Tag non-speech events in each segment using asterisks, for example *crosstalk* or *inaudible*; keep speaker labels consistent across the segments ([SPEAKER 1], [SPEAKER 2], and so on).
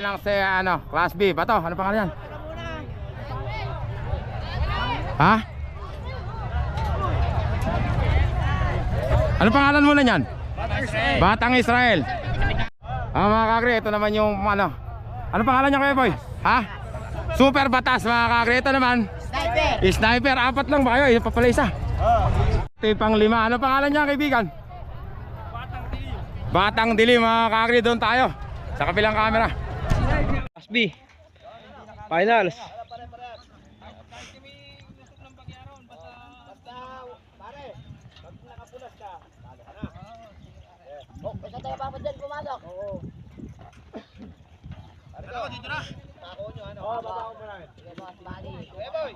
[SPEAKER 1] tayo ng sa ano, Class B. Bato, ano pangalan yan? Ha? Ano pangalan mo na yan? Batang Israel. Ah, mga kakri, ito naman yung ano. Ano pangalan niya kuya boy? Ha? Super batas mga kakri. Ito naman. Sniper! Sniper, apat lang ba kayo? Ito pa pala isa. Ito yung pang lima. Ano pangalan niya kaibigan? Batang Dilim mga kakri. Doon tayo. Sa kabilang camera.
[SPEAKER 2] Class B.
[SPEAKER 3] Finals. Oh, basta tayo
[SPEAKER 4] pa dyan pumasok.
[SPEAKER 3] Oo. Ano, dito na. Ako nyo, ano? Oo, baba ko muna. Sige, boss, bali. Kuya boy!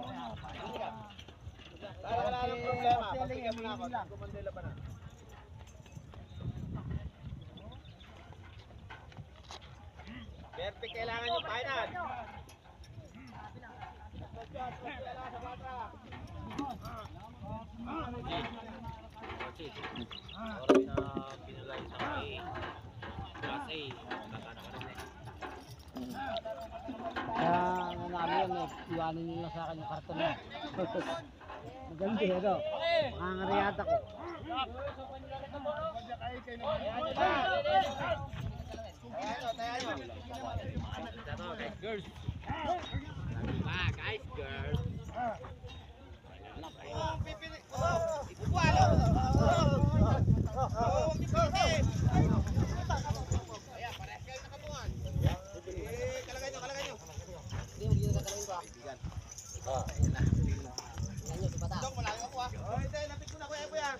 [SPEAKER 3] Wala wala nang problema. Pagbigyan mo na ako. Kumandela pa na. Perfect kailangan yung final.
[SPEAKER 4] Kaya ano namin yun eh, iwanin nila sa akin yung karton na. Maganda eh, ano? Makangariyat ako.
[SPEAKER 3] Girls. Ah, guys, girls. Oh, pipili. Oh, ikuwalo. Oh, pipili. Ayan. Eh, kalagay nyo, kalagay nyo. Hindi, hindi na
[SPEAKER 4] kalagay ah. Ah. Ayan bata.
[SPEAKER 3] Dok, malayo ako ah. Oh, hindi, ko na ko, Ebo yan.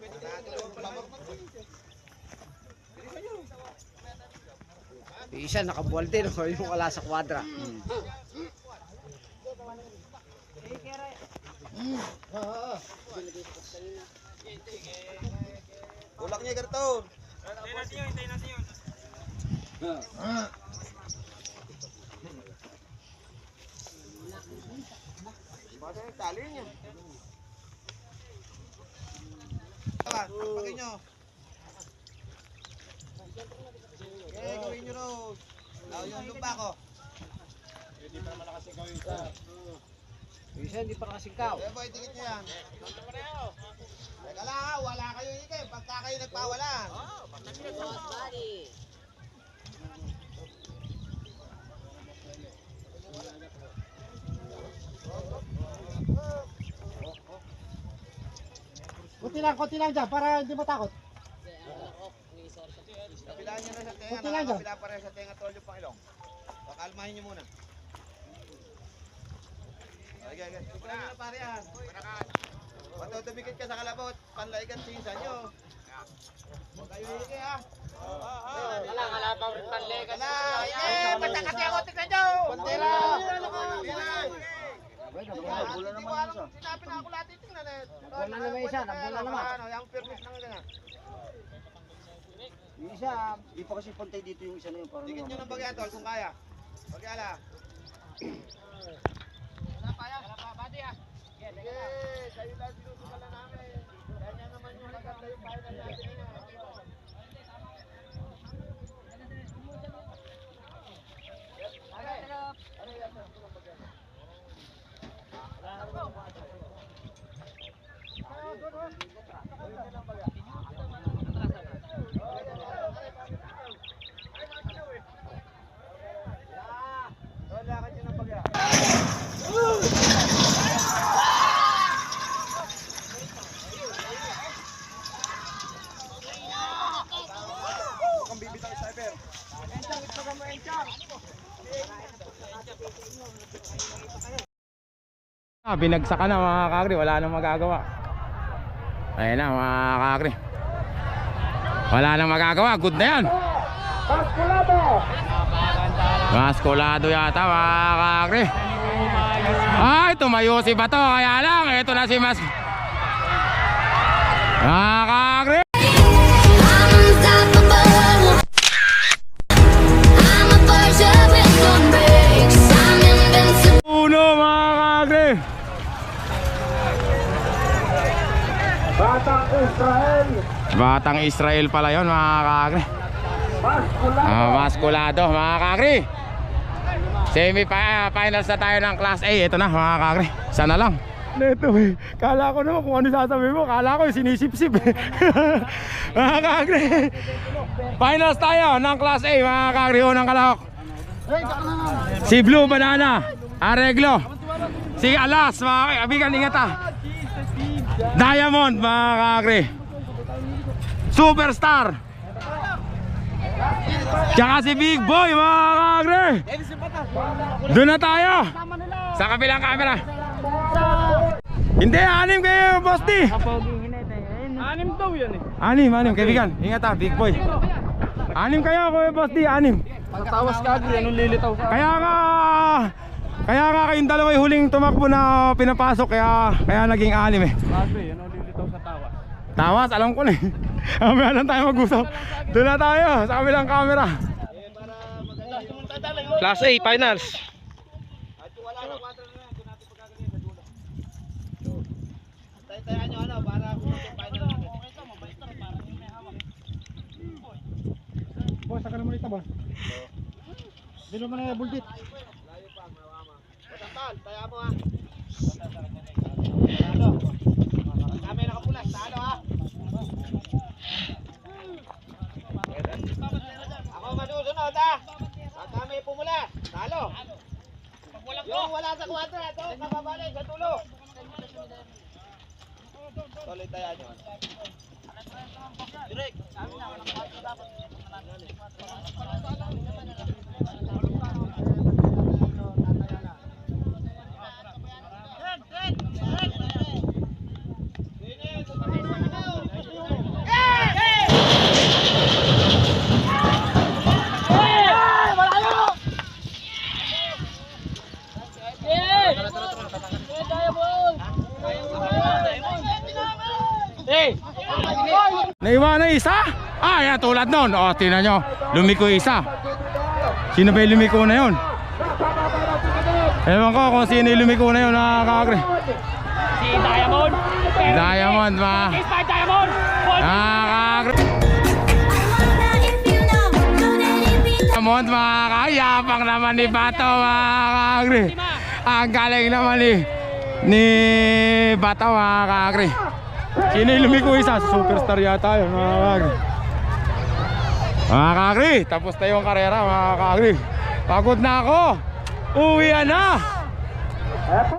[SPEAKER 3] Pwede.
[SPEAKER 4] Yung isa nakabuwal din, oh, yung wala sa kwadra.
[SPEAKER 3] Ulak niya karton. Bakit yung tali niya? Pagin nyo. Nyo raw. Law yung lumba ko.
[SPEAKER 4] Yung isa hindi pa nakasingkaw.
[SPEAKER 3] Kaya boy, tingit nyo yan. Teka lang ha, wala kayo ikay. Pagka kayo nagpawalan. Boss, bali.
[SPEAKER 5] Kunti lang, kunti lang dyan para hindi matakot.
[SPEAKER 3] Kapilaan nyo na sa tenga. Kunti lang. Nakakapila pa rin sa tenga tol yung pangilong. Pakalmahin nyo muna. Okay, okay. Nyo na pare yan. Matutubikit ka sa kalabot. Panlaikan sinsa nyo. Huwag kayo hihiki ha. Wala, wala pa
[SPEAKER 4] rin
[SPEAKER 3] panlegan. Wala. Eh, basta kasi ako tignan nyo. Bandera. Wala naman isa.
[SPEAKER 6] Sinabi
[SPEAKER 3] na ako lahat titingnan eh. Wala naman isa, nabula naman. Ano, yung permis na ganyan.
[SPEAKER 4] Yung isa,
[SPEAKER 6] Di pa kasi pantay dito yung isa na yun. Parang Tigit nyo ng bagay tol
[SPEAKER 3] kung kaya. Bagay ala. Wala pa yan. Wala pa, badi ah. Sige, kayo lang sinusugal namin. Ganyan naman yung maganda yung final natin. Wala
[SPEAKER 1] Ah, binagsakan na mga kakri, wala nang magagawa. Ayun na mga kakri. Wala nang magagawa, good na yan. Maskulado yata mga kakri. Ay, tumayo si Bato, kaya lang, ito na si Mas... Mga Batang Israel. Pala yon mga kakri. Ah, maskulado mga kakri. Semi finals na tayo ng Class A. Ito na mga kakri. Sana lang. Neto eh. Kala ko naman kung ano sasabihin mo. Kala ko sinisip-sip eh. *laughs* mga kakri. Finals tayo ng Class A mga kakri. Unang kalahok. Si Blue Banana. Areglo. Si Alas mga kaibigan. Ingat ah. Diamond mga kakri. Superstar. Tsaka si Big Boy mga kakri. Doon na tayo. Sa kabilang camera. Hindi, anim kayo, Boss D. Anim daw yan eh. Anim, anim, kaibigan. Ingat ah, Big Boy. Anim kayo, Kuya Boss D, anim. Pagtawas ka agri, anong lilitaw sa Kaya nga kaya nga kayong dalawa huling tumakbo na pinapasok kaya kaya naging anim eh. Asbi, anong lilitaw sa tawas? Tawas, alam ko na eh. *laughs* Mamaya lang tayo mag-usap. Doon na tayo sa kabilang camera.
[SPEAKER 3] Class A, finals. At kung wala na 4 na yan, doon natin pagkagaling sa dulo. Tayo-tayan nyo ano, para.
[SPEAKER 5] Boss, saka naman ito, boss. Dilo mo na yung buldit. Layo
[SPEAKER 3] pa, mawama. Batantal, tayo mo ha. Talo. Kami nakapulas, talo ha. Ako manusunod ha. Pag kami pumula, talo. Yung wala sa kwadra, ito, kababalik sa tulo. Tuloy tayo nyo. Direk.
[SPEAKER 1] Naiwan na isa? Ah, yan tulad nun. O, tingnan nyo. Lumiko isa. Sino ba yung lumiko na yun? Ewan ko kung sino yung lumiko na yun, nakakagri. Si Diamond. Diamond, ma. Spy Diamond. Nakakagri. Diamond, mga kayapang naman ni Bato, mga kakagri. Ang galing naman ni ni Bato, mga kakagri. Sino yung lumiko isa? Superstar yata yun, mga kakagri. Mga kakagri, tapos na yung karera, mga kakagri. Pagod na ako. Uwi na.